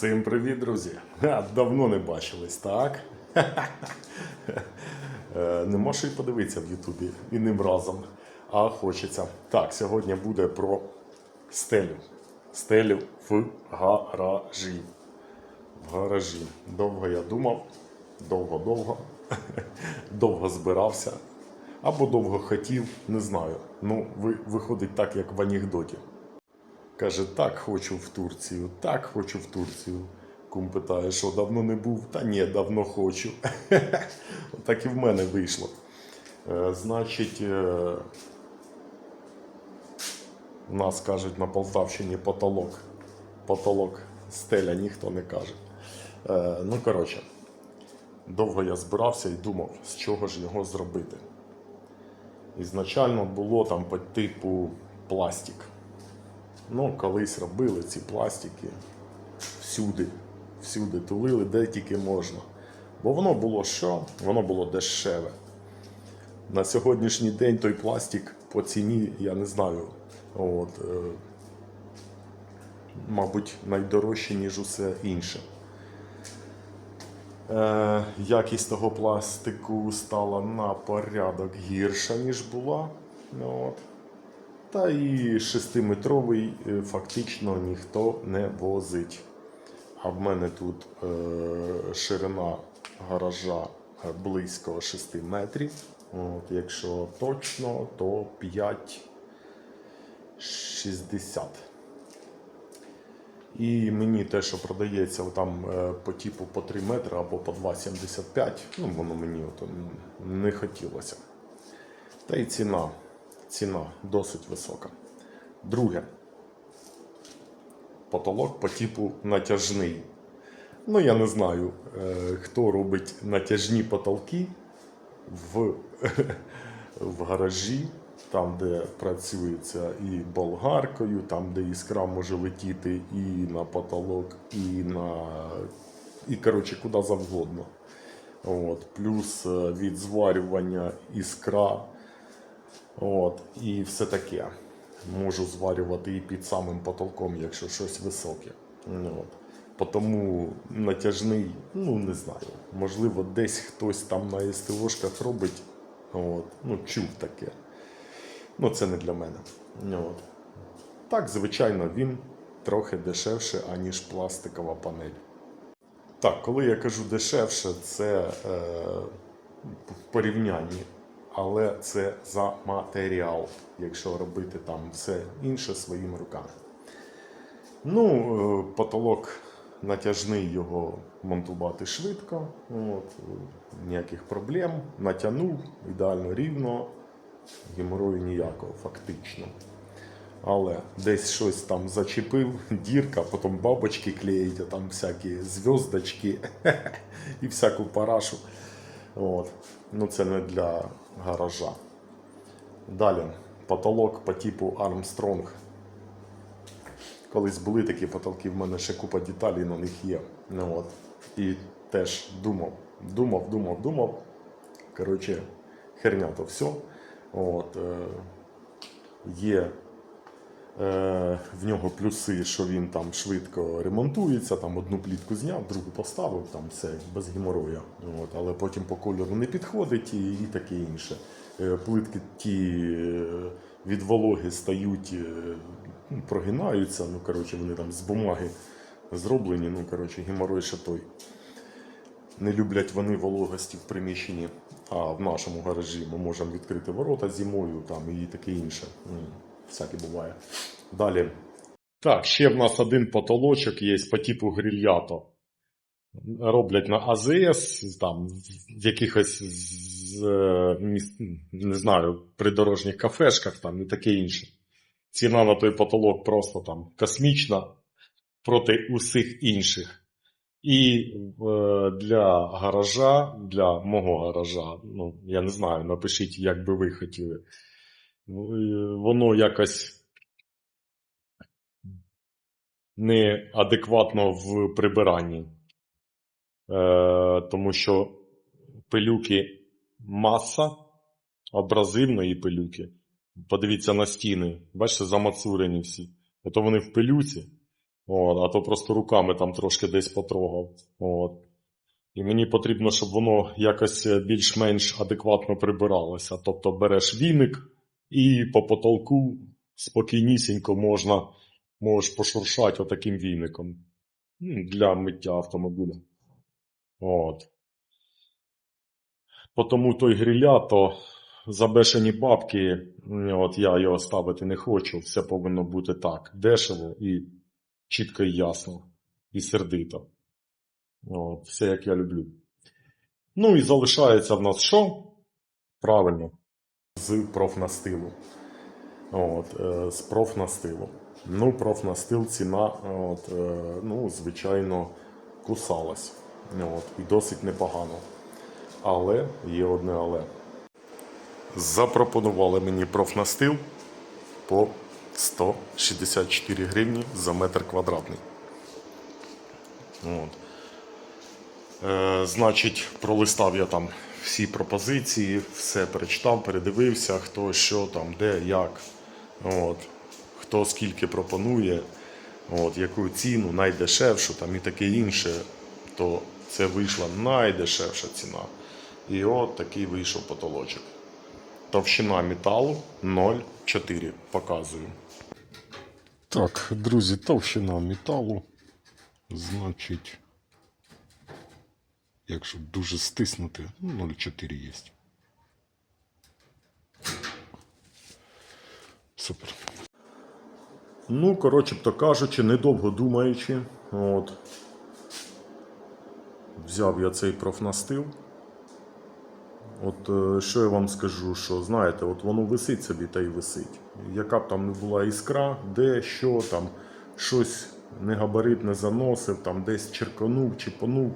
Всім привіт, друзі! Ха, Давно не бачились, так? Е, Не можу і подивитися в Ютубі і ним разом. А хочеться. Так, сьогодні буде про стелю. Стелю в гаражі. В гаражі. Довго я думав, довго-довго, довго збирався. Або довго хотів, не знаю. Ну, ви- виходить так, як в анекдоті. Каже, так хочу в Турцію, так хочу в Турцію. Кум питає, що давно не був? Та ні, давно хочу. так і в мене вийшло. Е, значить, е, у нас кажуть на Полтавщині потолок. Потолок стеля ніхто не каже. Е, ну, коротше, довго я збирався і думав, з чого ж його зробити. Ізначально було там по типу пластик. Ну, колись робили ці пластики всюди, всюди тулили, де тільки можна. Бо воно було що? Воно було дешеве. На сьогоднішній день той пластик по ціні, я не знаю, от, е, мабуть, найдорожче, ніж усе інше. Е, якість того пластику стала на порядок гірша, ніж була. Ну, От. Та і 6-метровий е, фактично ніхто не возить. А в мене тут е, ширина гаража е, близько 6 метрів. От, якщо точно, то 5,60. І мені те, що продається там е, по типу по 3 метри або по 2,75, ну воно мені от, не хотілося. Та й ціна. Ціна досить висока. Друге. Потолок по типу натяжний. Ну, я не знаю, е, хто робить натяжні потолки в, в гаражі, там, де працюється і болгаркою, там, де іскра може летіти і на потолок, і на. І, коротше, куди завгодно. От. Плюс е, від зварювання іскра. От, і все таке. Можу зварювати і під самим потолком, якщо щось високе. Ну, От. Тому натяжний, ну не знаю. Можливо, десь хтось там на СТОшках робить. От. Ну, чув таке. Ну, це не для мене. Ну, От. Так, звичайно, він трохи дешевше, аніж пластикова панель. Так, коли я кажу дешевше, це е, в порівнянні, але це за матеріал, якщо робити там все інше своїми руками. Ну, е, потолок натяжний його монтувати швидко, от, е, ніяких проблем. Натягнув ідеально рівно, геморою ніякого, фактично. Але десь щось там зачепив, дірка, потім бабочки клеїть, а там всякі зв'язочки і всяку парашу. От. Ну, це не для гаража. Далі, потолок по типу Armstrong. Колись були такі потолки, в мене ще купа деталей на них є. Ну, от. І теж думав, думав, думав, думав. Коротше, херня то все. От, е, є в нього плюси, що він там швидко ремонтується, там одну плітку зняв, другу поставив, там все без геморроя. От, але потім по кольору не підходить і, і таке інше. Е, Плитки ті е, від вологи стають, е, ну, прогинаються, ну коротше, вони там з бумаги зроблені, ну коротше, геморрой ще той. Не люблять вони вологості в приміщенні, а в нашому гаражі ми можемо відкрити ворота зимою там, і таке інше. Всяке буває. Далі. Так, ще в нас один потолочок є по типу грильято. Роблять на АЗС, там, в якихось з, не знаю, придорожніх кафешках там і таке інше. Ціна на той потолок просто там космічна проти усіх інших. І е, для гаража, для мого гаража, ну, я не знаю, напишіть, як би ви хотіли. Е, Воно якось неадекватно в прибиранні. Е, тому що пилюки маса, абразивної пилюки. Подивіться на стіни. Бачите, замацурені всі. Ото вони в пилюці. От, а то просто руками там трошки десь потрогав. От. І мені потрібно, щоб воно якось більш-менш адекватно прибиралося. Тобто береш віник і по потолку спокійнісінько можна можеш пошуршати отаким віником Ну, для миття автомобіля. От. Потому той гриля, то за бешені бабки, от я його ставити не хочу. Все повинно бути так. Дешево і чітко і ясно. І сердито. От, все як я люблю. Ну і залишається в нас що? Правильно. З профнастилу. От, е, з профнастилу. Ну, профнастил ціна, от, е, ну, звичайно, кусалась. От, і досить непогано. Але є одне але. Запропонували мені профнастил по 164 гривні за метр квадратний. От. Е, значить, пролистав я там всі пропозиції, все перечитав, передивився, хто що там, де, як. От. Хто скільки пропонує, от, яку ціну, найдешевшу там, і таке інше, то це вийшла найдешевша ціна. І от такий вийшов потолочок. Товщина металу 0,4 показую. Так, друзі, товщина металу. Значить, якщо дуже стиснути, ну, 0,4 є. Супер. Ну, коротше то кажучи, недовго думаючи, от, взяв я цей профнастил. От е, що я вам скажу, що знаєте, от воно висить собі та й висить. Яка б там не була іскра, де, що там, щось негабарит не заносив, там десь черканув, чіпанув,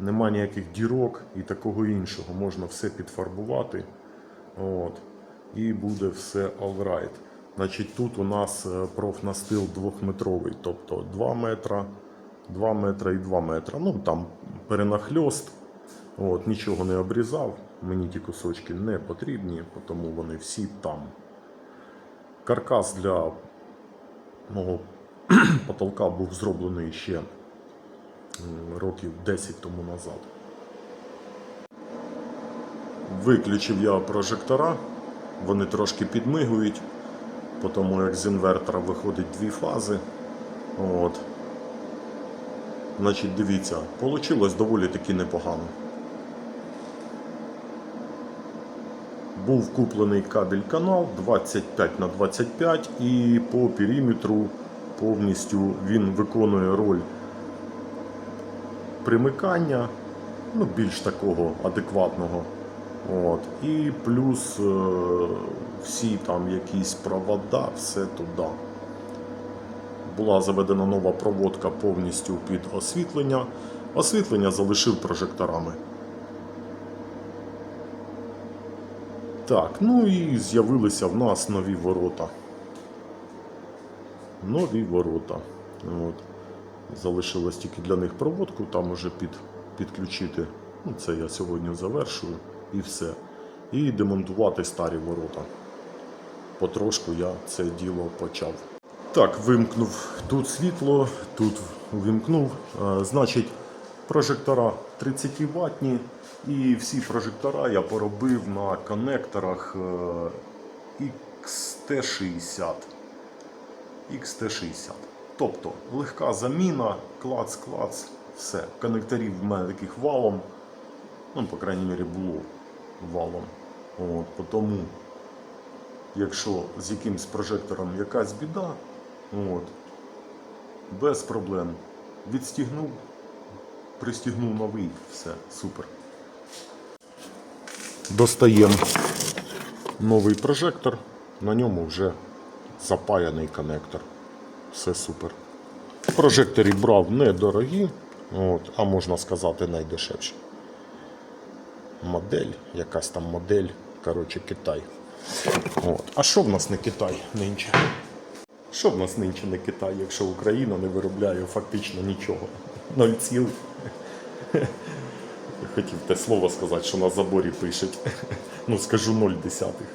нема ніяких дірок і такого іншого. Можна все підфарбувати. От, і буде все alright. Значить, тут у нас е, профнастил двохметровий, тобто 2 метра, 2 метра і 2 метра. Ну там перенахльост. От, нічого не обрізав, мені ті кусочки не потрібні, тому вони всі там. Каркас для мого потолка був зроблений ще років 10 тому назад. Виключив я прожектора, вони трошки підмигують, по тому як з інвертора виходить дві фази. От. Значить, дивіться, вийшло доволі таки непогано. Був куплений кабель канал 25 на 25 і по периметру повністю він виконує роль примикання, ну, більш такого адекватного. От. І плюс е, всі там якісь провода, все туди. Була заведена нова проводка повністю під освітлення. Освітлення залишив прожекторами. Так, ну і з'явилися в нас нові ворота. Нові ворота. От. Залишилось тільки для них проводку, там уже під, підключити. Ну, це я сьогодні завершую і все. І демонтувати старі ворота. Потрошку я це діло почав. Так, вимкнув тут світло, тут вимкнув. Е, Значить, прожектора 30 ватні. І всі прожектора я поробив на коннекторах е, XT60. XT60. Тобто легка заміна, клац-клац, все. Коннекторів в мене таких валом. Ну, по крайній мірі, було валом. От, тому, якщо з якимсь прожектором якась біда, от, без проблем. Відстігнув, пристігнув новий, все, супер. Достаємо новий прожектор, на ньому вже запаяний коннектор. Все супер. Прожектори брав недорогі, от, а можна сказати найдешевші. Модель, якась там модель, коротше, Китай. От. А що в нас не Китай нинче? Що в нас нинче не Китай, якщо Україна не виробляє фактично нічого? Ноль цілих. Хотів те слово сказати, що на заборі пишуть. Ну, скажу 0 десятих.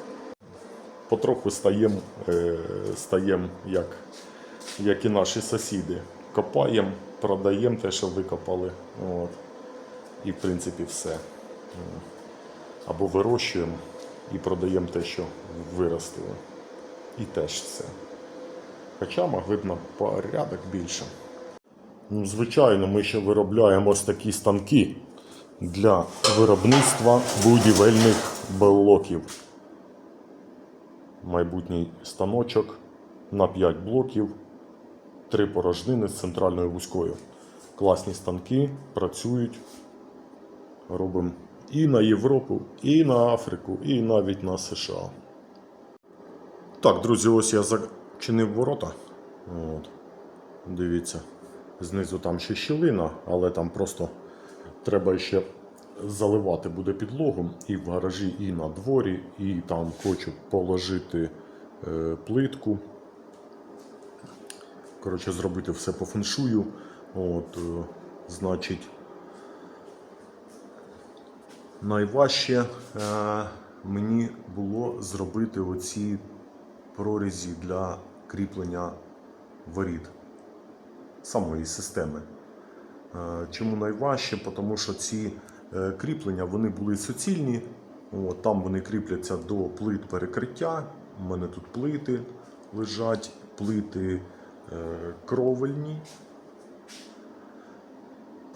Потроху стаємо, е, стаєм як, як і наші сусіди. копаємо, продаємо те, що викопали. От. І в принципі все. Або вирощуємо і продаємо те, що виростили. І теж все. Хоча могли б на порядок більше. Ну, звичайно, ми ще виробляємо ось такі станки для виробництва будівельних блоків. Майбутній станочок на 5 блоків, 3 порожнини з центральною вузькою. Класні станки працюють. Робимо і на Європу, і на Африку, і навіть на США. Так, друзі, ось я зачинив ворота. От. Дивіться, знизу там ще щілина, але там просто треба ще заливати буде підлогу і в гаражі, і на дворі, і там хочу положити е, плитку. Коротше, зробити все по феншую. От, е, значить, найважче е, мені було зробити оці прорізі для кріплення воріт самої системи. Е, Чому найважче? Тому що ці кріплення вони були суцільні. От, там вони кріпляться до плит перекриття. У мене тут плити лежать, плити кровельні.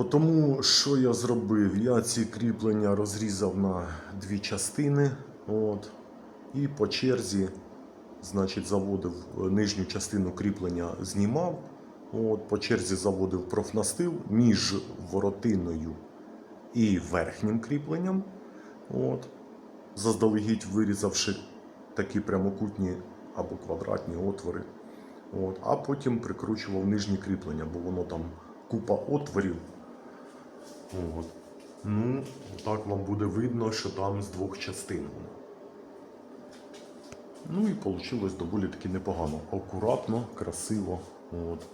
Тому що я зробив? Я ці кріплення розрізав на дві частини. От, і по черзі значить, заводив е, нижню частину кріплення, знімав. От, по черзі заводив профнастил між воротиною і верхнім кріпленням. От, заздалегідь вирізавши такі прямокутні або квадратні отвори. От, а потім прикручував нижні кріплення, бо воно там купа отворів. От. Ну, так вам буде видно, що там з двох частин воно. Ну і вийшло доволі таки непогано. Акуратно, красиво. От.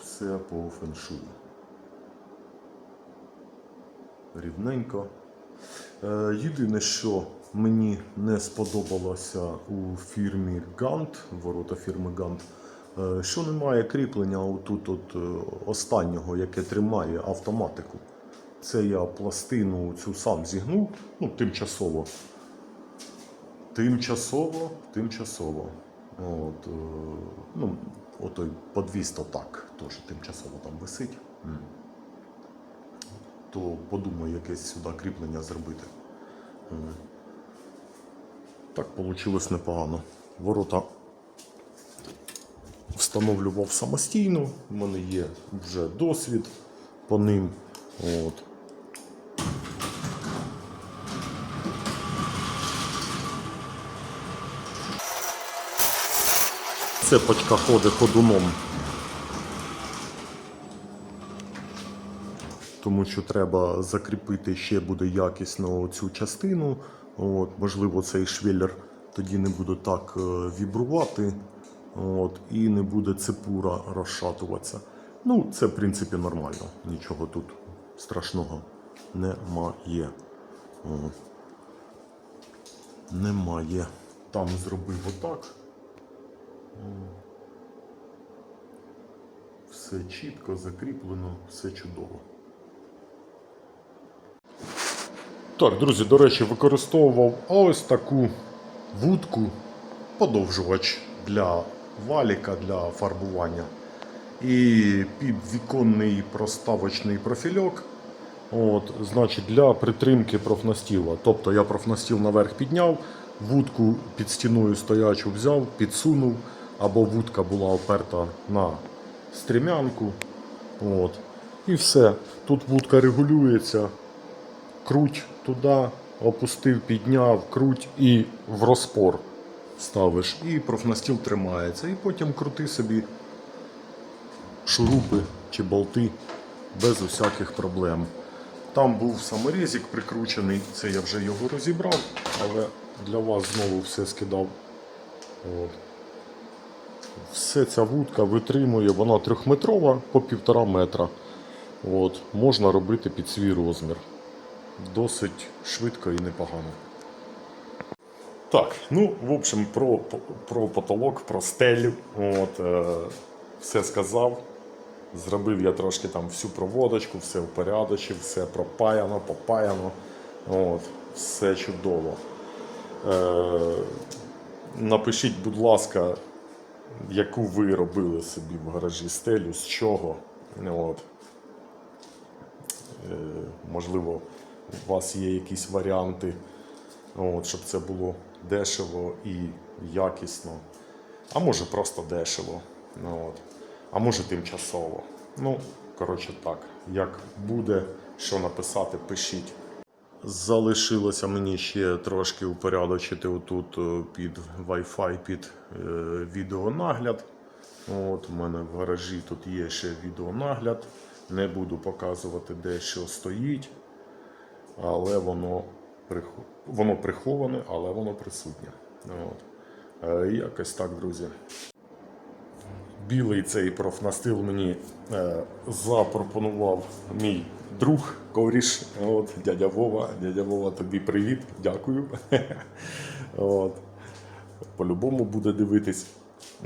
Все по феншую. Рівненько. Е, єдине, що мені не сподобалося у фірмі Gantt, ворота фірми Gantt, е, що немає кріплення отут от е, останнього, яке тримає автоматику. Це я пластину цю сам зігнув, ну, тимчасово. Тимчасово, тимчасово. От, ну, отой подвіс то так, теж тимчасово там висить. То подумаю, якесь сюди кріплення зробити. Так вийшло непогано. Ворота встановлював самостійно, в мене є вже досвід по ним. От. Цепочка ходить ходуном. Тому що треба закріпити ще буде якісно цю частину. От, можливо, цей швеллер тоді не буде так е, вібрувати. От, і не буде цепура розшатуватися. Ну, це в принципі нормально. Нічого тут страшного немає. От. Немає. Там зробив отак. Все чітко закріплено, все чудово. Так, друзі, до речі, використовував ось таку вудку, подовжувач для валіка для фарбування. І підвіконний проставочний профільок. От, значить, для притримки профнастіла. Тобто я профнастіл наверх підняв, вудку під стіною стоячу взяв, підсунув, або вудка була оперта на стрімянку. От. І все. Тут вудка регулюється. Круть туди, опустив, підняв, круть і в розпор ставиш. І профнастіл тримається. І потім крути собі шурупи чи болти без усяких проблем. Там був саморізик прикручений, це я вже його розібрав, але для вас знову все скидав. От. Все ця вудка витримує, вона трьохметрова по півтора метра. От. Можна робити під свій розмір. Досить швидко і непогано. Так, ну, в общем, про, про потолок, про стелю. От, е, все сказав. Зробив я трошки там всю проводочку, все упорядочив, все пропаяно, попаяно. От, все чудово. Е, напишіть, будь ласка, яку ви робили собі в гаражі стелю, з чого. От. Е, можливо, у вас є якісь варіанти, от, щоб це було дешево і якісно. А може просто дешево. Ну, от. А може тимчасово. Ну, коротше так. Як буде, що написати, пишіть. Залишилося мені ще трошки упорядочити отут е, під Wi-Fi, під е, відеонагляд. От, у мене в гаражі тут є ще відеонагляд. Не буду показувати, де що стоїть, але воно, воно приховане, але воно присутнє. От. Е, Якось так, друзі. Білий цей профнастил мені е, запропонував мій друг коріш, от, дядя Вова. Дядя Вова, тобі привіт, дякую. От. По-любому буде дивитись.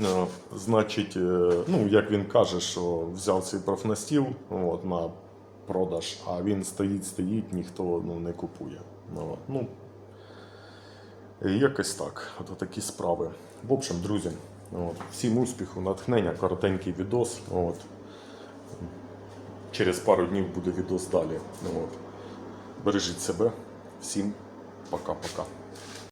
Е, Значить, е, ну, як він каже, що взяв цей профнастіл от, на продаж, а він стоїть, стоїть, ніхто ну, не купує. Ну, ну, Якось так. От такі справи. В общем, друзі, от, всім успіху, натхнення, коротенький відос. От. Через пару днів буде відос далі. От. Бережіть себе. Всім пока-пока.